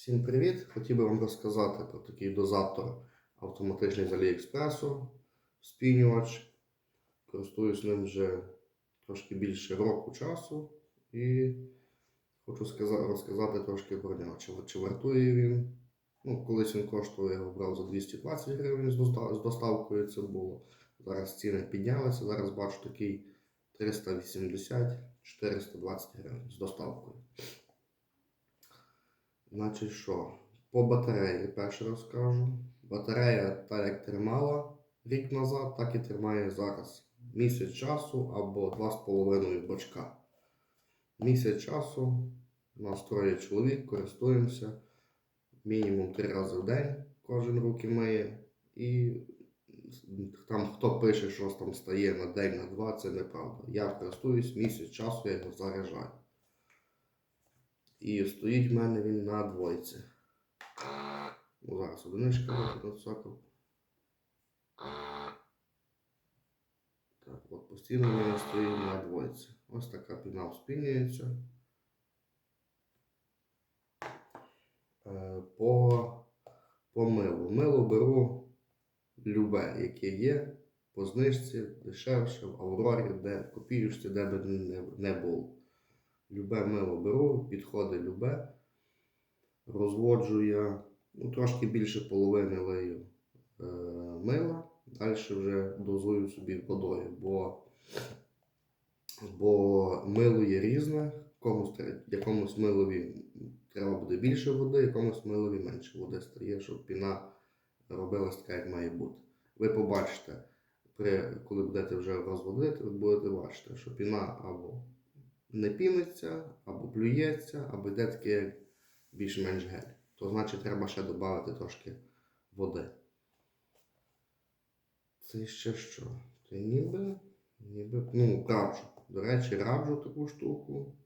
Всім привіт! Хотів би вам розказати про такий дозатор автоматичний з Аліекспресу, спінювач. Користуюсь ним вже трошки більше року часу і хочу розказати трошки про нього. Чи, чи вартує він? Ну, колись він коштував, я його брав за 220 гривень з доставкою це було. Зараз ціни піднялися, зараз бачу такий 380-420 гривень з доставкою. Значить що, по батареї перше розкажу. Батарея та як тримала рік назад, так і тримає зараз. Місяць часу або 2,5 бачка. Місяць часу у нас троє чоловік, користуємося мінімум 3 рази в день, кожен руки миє. І там хто пише, що там стає на день, на два, це неправда. Я користуюсь місяць часу, я його заряджаю. І стоїть в мене він на двойці. Ну, зараз одиничка буде. Так, от постійно в мене стоїть на двойці. Ось така піна вспінюється. Е, По, по милу. Мило беру любе, яке є, по знижці, дешевше, в Аврорі, де копіюшці, де би не, не було. Любе мило беру, підходить любе. Розводжу я ну, трошки більше половини лею е, мила. Далі вже дозую собі водою, бо, бо мило є різне. Комусь, якомусь милові треба буде більше води, якомусь милові менше води стає, щоб піна робилась така, як має бути. Ви побачите, при, коли будете вже розводити, ви будете бачити, що піна або не піниться, або плюється, або йде таке більш-менш гель. То значить треба ще додати трошки води. Це ще що? Це ніби, ніби, ну, раджу. До речі, раджу таку штуку.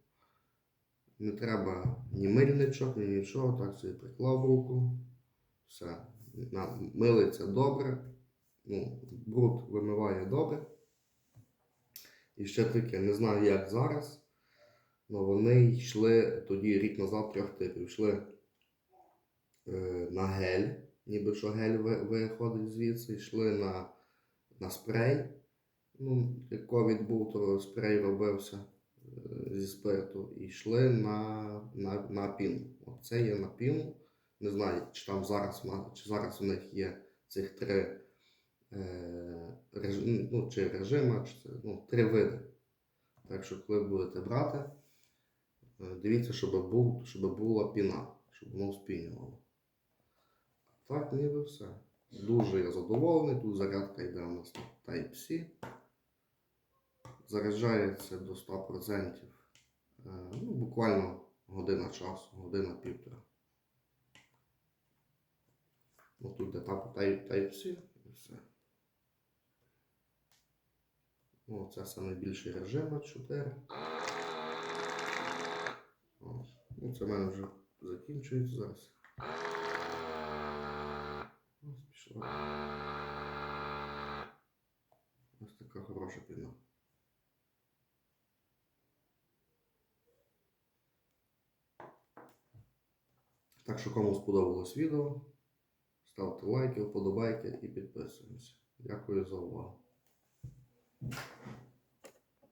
Не треба ні мильничок, ні нічого, так собі приклав руку. Все. Милиться добре. Ну, бруд вимиває добре. І ще таке, не знаю як зараз. Ну, вони йшли тоді рік назад трьох типів. Йшли е, на гель, ніби що гель ви- виходить звідси, йшли на, на спрей. Ну, як ковід був, то спрей робився е, зі спирту. І йшли на, на, на піну. Оце є на піну. Не знаю, чи там зараз, чи зараз у них є цих три е, реж- ну, чи режима, чи ну, три види. Так що, коли будете брати, Дивіться, щоб, був, щоб була піна, щоб воно вспінювало. Так, ніби все. Дуже я задоволений. Тут зарядка йде у нас на Type-C. Заряджається до 100%. е, Ну, буквально година часу, година півтора. Ну, тут де Type-C і все. Ну, це найбільший режим на 4. Ну, це в мене вже закінчується зараз. Ось пішла. Ось така хороша піна. Так що кому сподобалось відео, ставте лайки, вподобайки і підписуємося. Дякую за увагу.